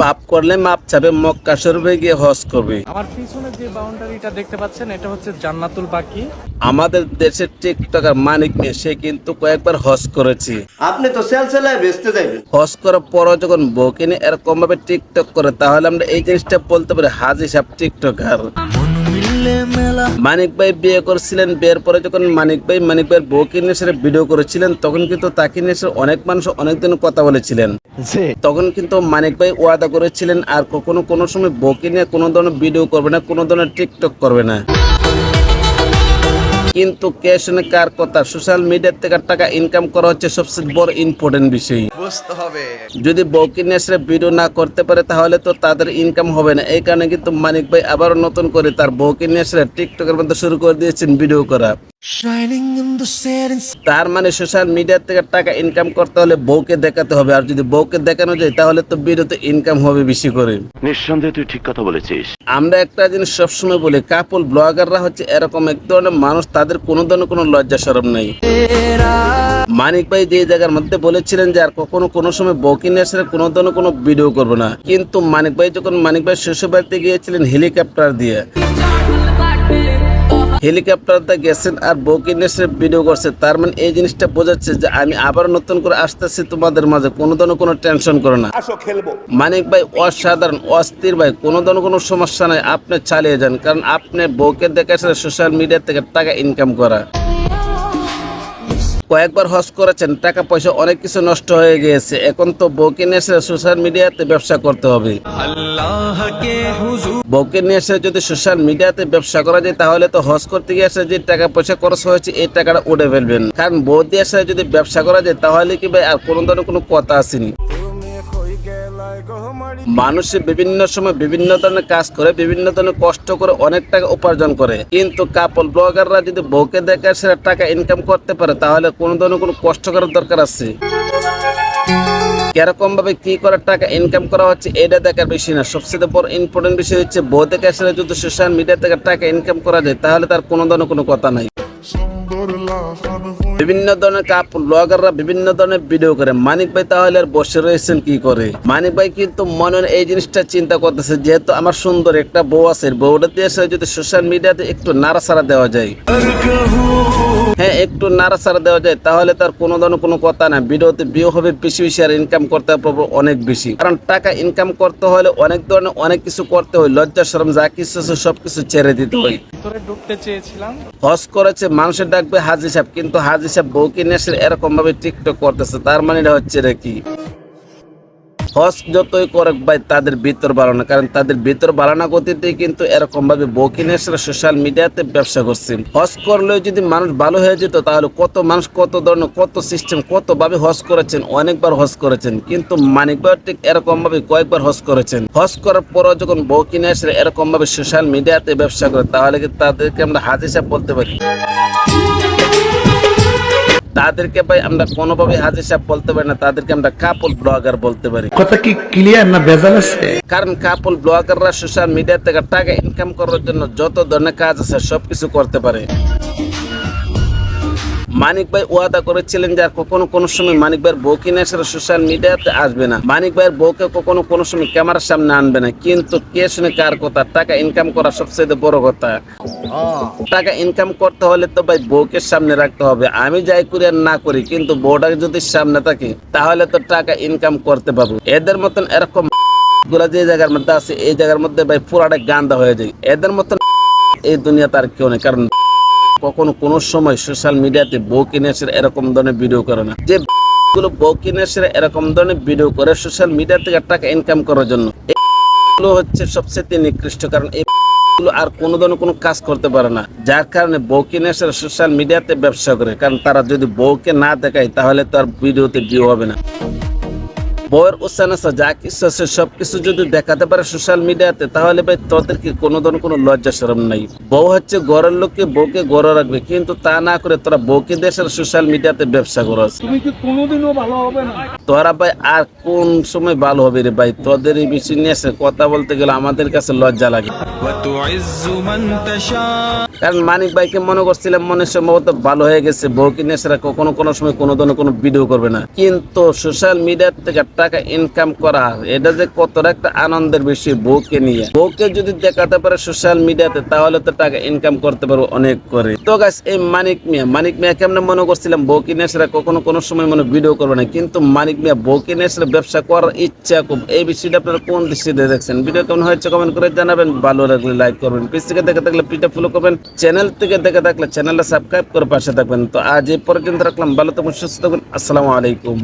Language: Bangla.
পাপ করলে মাপ চাবে মক্কা শরীফে গিয়ে হজ করবে। আমার পিছনে যে বাউন্ডারিটা দেখতে পাচ্ছেন এটা হচ্ছে জান্নাতুল বাকি। আমাদের দেশের টিকটকার মানিক মেয়ে সে কিন্তু কয়েকবার হজ করেছে। আপনি তো সেল সেলায় বেচতে যাইবেন। হজ করার পরও যখন বউকে নিয়ে এরকম ভাবে টিকটক করে তাহলে আমরা এই জিনিসটা বলতে পারি হাজি সাহেব টিকটকার। মানিক ভাই বিয়ে করেছিলেন বিয়ের পরে যখন মানিক ভাই মানিক ভাইয়ের বউকে নিয়ে ভিডিও করেছিলেন তখন কিন্তু তাকে নিয়ে সে অনেক মানুষ অনেকদিন কথা বলেছিলেন। তখন কিন্তু মানিক ভাই ওয়াদা করেছিলেন আর কখনো কোনো সময় বকি নিয়ে কোনো ধরনের ভিডিও করবে না, কোনো ধরনের টিকটক করবে না। কিন্তু কে শুনে কার কথা? সোশ্যাল মিডিয়ার থেকে টাকা ইনকাম করা হচ্ছে সবচেয়ে বড় ইম্পর্টেন্ট বিষয়। বুঝতে হবে। যদি বউকে এসে ভিডিও না করতে পারে তাহলে তো তাদের ইনকাম হবে না। এই কারণে কিন্তু মানিক ভাই আবারও নতুন করে তার বউকে এসে টিকটকের মধ্যে শুরু করে দিয়েছেন ভিডিও করা। তার মানে সোশ্যাল মিডিয়া থেকে টাকা ইনকাম করতে হলে বউকে দেখাতে হবে। আর যদি বউকে দেখানো যায় তাহলে তো ভিডিওতে ইনকাম হবে বেশি করে। নিঃসন্দেহে তুই ঠিক কথা বলেছিস। আমরা একটা জিনিস সবসময় বলি কাপল ব্লগাররা হচ্ছে এরকম এক ধরনের মানুষ তাদের কোনো ধরনের কোনো লজ্জা সরম নেই মানিক ভাই যে জায়গার মধ্যে বলেছিলেন যে আর কখনো কোনো সময় বউকে নিয়ে আসলে কোনো ধরনের কোনো ভিডিও করব না। কিন্তু মানিক ভাই যখন মানিক ভাই শ্বশুর বাড়িতে গিয়েছিলেন হেলিকপ্টার দিয়ে হেলিকপ্টারতে গেছেন আর বউকে নিয়ে ভিডিও করছে তার মানে এই জিনিসটা বোঝাচ্ছে যে আমি আবার নতুন করে আসতেছি তোমাদের মাঝে কোনো ধরনের কোনো টেনশন করো না। মানিক ভাই অসাধারণ অস্থির ভাই কোনো ধরনের কোনো সমস্যা নাই আপনি চালিয়ে যান কারণ আপনি বউকে দেখে সোশ্যাল মিডিয়া থেকে টাকা ইনকাম করা। কয়েকবার হজ করেছেন, টাকা পয়সা অনেক কিছু নষ্ট হয়ে গিয়েছে। এখন তো বউকে নিয়ে এসে সোশ্যাল মিডিয়াতে ব্যবসা করতে হবে। বউকে নিয়ে এসে যদি সোশ্যাল মিডিয়াতে ব্যবসা করা যায়, তাহলে তো হজ করতে গিয়ে যে টাকা পয়সা খরচ হয়েছে, এই টাকাটা উঠে ফেলবেন। কারণ বউ দিয়ে যদি ব্যবসা করা যায়, তাহলে কি ভাই আর কোনো ধরনের কোনো কথা আসেনি। মানুষে বিভিন্ন সময় বিভিন্ন ধরনের কাজ করে, বিভিন্ন ধরনের কষ্ট করে, অনেক টাকা উপার্জন করে। কিন্তু কাপল ব্লগাররা যদি বউকে দেখে সেটা টাকা ইনকাম করতে পারে, তাহলে কোনো ধরনের কোনো কষ্ট করার দরকার আছে? কীরকম ভাবে কি করে টাকা ইনকাম করা হচ্ছে, এটা দেখার বিষয় না। সবচেয়ে বড় ইম্পর্টেন্ট বিষয় হচ্ছে, বউ দেখে আসলে যদি সোশ্যাল মিডিয়া থেকে টাকা ইনকাম করা যায়, তাহলে তার কোনো ধরনের কোনো কথা নাই। বিভিন্ন ধরনের কাপ ব্লগাররা বিভিন্ন ধরনের ভিডিও করে। মানিক ভাই তাহলে আর বসে রয়েছেন কি করে? মানিক ভাই কিন্তু মনে হয় এই জিনিসটা চিন্তা করতেছে যেহেতু আমার সুন্দর একটা বউ আছে বউটা দিয়ে যদি সোশ্যাল মিডিয়াতে একটু নাড়াচাড়া দেওয়া যায়। হ্যাঁ একটু নাড়াচাড়া দেওয়া যায় তাহলে তার কোনো ধরনের কোনো কথা না ভিডিওতে ভিউ হবে বেশি বেশি আর ইনকাম করতে পারব অনেক বেশি। কারণ টাকা ইনকাম করতে হলে অনেক ধরনের অনেক কিছু করতে হয় লজ্জা শরম যা কিছু আছে সবকিছু ছেড়ে দিতে হয়। ভিতরে ঢুকতে চেয়েছিলাম। হজ করেছে মানুষের ডাকবে হাজি সাহেব, কিন্তু হাজি সাহেব বউকে নিয়ে এরকম ভাবে টিকটক করতেছে, তার মানে এটা হচ্ছে কি? হজ যতই করে ভাই, তাদের ভিতর ভালো না, কারণ তাদের ভিতর ভালো না গতিতে কিন্তু এরকম ভাবে বউকে নিয়ে সোশ্যাল মিডিয়াতে ব্যবসা করছে। হজ করলেও যদি মানুষ ভালো হয়ে যেত, তাহলে কত মানুষ, কত ধরনের, কত সিস্টেম কত ভাবে হজ করেছেন, অনেকবার হজ করেছেন, কিন্তু মানিক ভাই ঠিক এরকম ভাবে কয়েকবার হজ করেছেন। হস করার পরও যখন কিনে এরকম ভাবে সোশ্যাল মিডিয়াতে ব্যবসা করে, তাহলে কি তাদেরকে আমরা হাজি সাহেব বলতে পারি? তাদেরকে ভাই আমরা কোনোভাবে হাজির সাহেব বলতে পারি না তাদেরকে আমরা কাপল ব্লগার বলতে পারি। কথা কি ক্লিয়ার না ভেজাল আছে? কারণ কাপল ব্লগাররা সোশ্যাল মিডিয়া থেকে টাকা ইনকাম করার জন্য যত ধরনের কাজ আছে সবকিছু করতে পারে। মানিক ভাই ওয়াদা করেছিলেন যে আর কখনো কোনো সময় মানিক ভাইয়ের বউ কিনে এসে সোশ্যাল মিডিয়াতে আসবে না। মানিক ভাইয়ের বউকে কখনো কোনো সময় ক্যামেরার সামনে আনবে না। কিন্তু কে শুনে কার কথা? টাকা ইনকাম করা সবচেয়ে বড় কথা। টাকা ইনকাম করতে হলে তো ভাই বউকে সামনে রাখতে হবে। আমি যাই করি আর না করি, কিন্তু বউটাকে যদি সামনে থাকে, তাহলে তো টাকা ইনকাম করতে পারব। এদের মতন এরকমগুলা যে জায়গার মধ্যে আছে, এই জায়গার মধ্যে ভাই পুরাটা গান্দা হয়ে যায়। এদের মতন এই দুনিয়াতে আর কেউ নেই, কারণ কখনো কোনো সময় সোশ্যাল মিডিয়াতে বউ কিনে এরকম ধরনের ভিডিও করে না। যে গুলো বউ কিনে এরকম ধরনের ভিডিও করে সোশ্যাল মিডিয়া থেকে টাকা ইনকাম করার জন্য, এগুলো হচ্ছে সবচেয়ে নিকৃষ্ট, কারণ এই আর কোনো ধরনের কোনো কাজ করতে পারে না। যার কারণে বউকে নিয়ে সোশ্যাল মিডিয়াতে ব্যবসা করে। কারণ তারা যদি বউকে না দেখায়, তাহলে তো আর ভিডিওতে ভিউ হবে না। বউয়ের উচ্চান আছে যা কিছু আছে সব কিছু যদি দেখাতে পারে সোশ্যাল মিডিয়াতে তাহলে ভাই তোদের কি কোনো ধরনের কোনো লজ্জা শরম নাই। বউ হচ্ছে ঘরের লোককে বউকে ঘরে রাখবে কিন্তু তা না করে তোরা বউকে দেশের সোশ্যাল মিডিয়াতে ব্যবসা করস। তোরা ভাই আর কোন সময় ভালো হবে রে ভাই? তোদের এই বিষয় নিয়ে এসে কথা বলতে গেলে আমাদের কাছে লজ্জা লাগে। কারণ মানিক ভাইকে মনে করছিলাম মনে সম্ভবত ভালো হয়ে গেছে বউকে নিয়ে এসে কখনো কোনো সময় কোনো ধরনের কোনো ভিডিও করবে না। কিন্তু সোশ্যাল মিডিয়া থেকে টাকা ইনকাম করা এটা যে কতটা একটা আনন্দের বিষয় বউকে নিয়ে। বউকে যদি দেখাতে পারে সোশ্যাল মিডিয়াতে তাহলে তো টাকা ইনকাম করতে পারব অনেক করে। তো গাছ এই মানিক মিয়া মানিক মিয়া কেমন মনে করছিলাম, বউকে নিয়ে সেটা কখনো কোনো সময় মনে ভিডিও করবে না। কিন্তু মানিক মিয়া বউকে নিয়ে সেটা ব্যবসা করার ইচ্ছা খুব। এই বিষয়টা আপনারা কোন দৃষ্টিতে দেখছেন? ভিডিও কেমন হয়েছে কমেন্ট করে জানাবেন। ভালো লাগলে লাইক করবেন। পেজ থেকে দেখে থাকলে পিটা ফলো করবেন। চ্যানেল থেকে দেখে থাকলে চ্যানেলটা সাবস্ক্রাইব করে পাশে থাকবেন। তো আজ এই পর্যন্ত রাখলাম। ভালো থাকবেন, সুস্থ থাকবেন। আসসালামু আলাইকুম।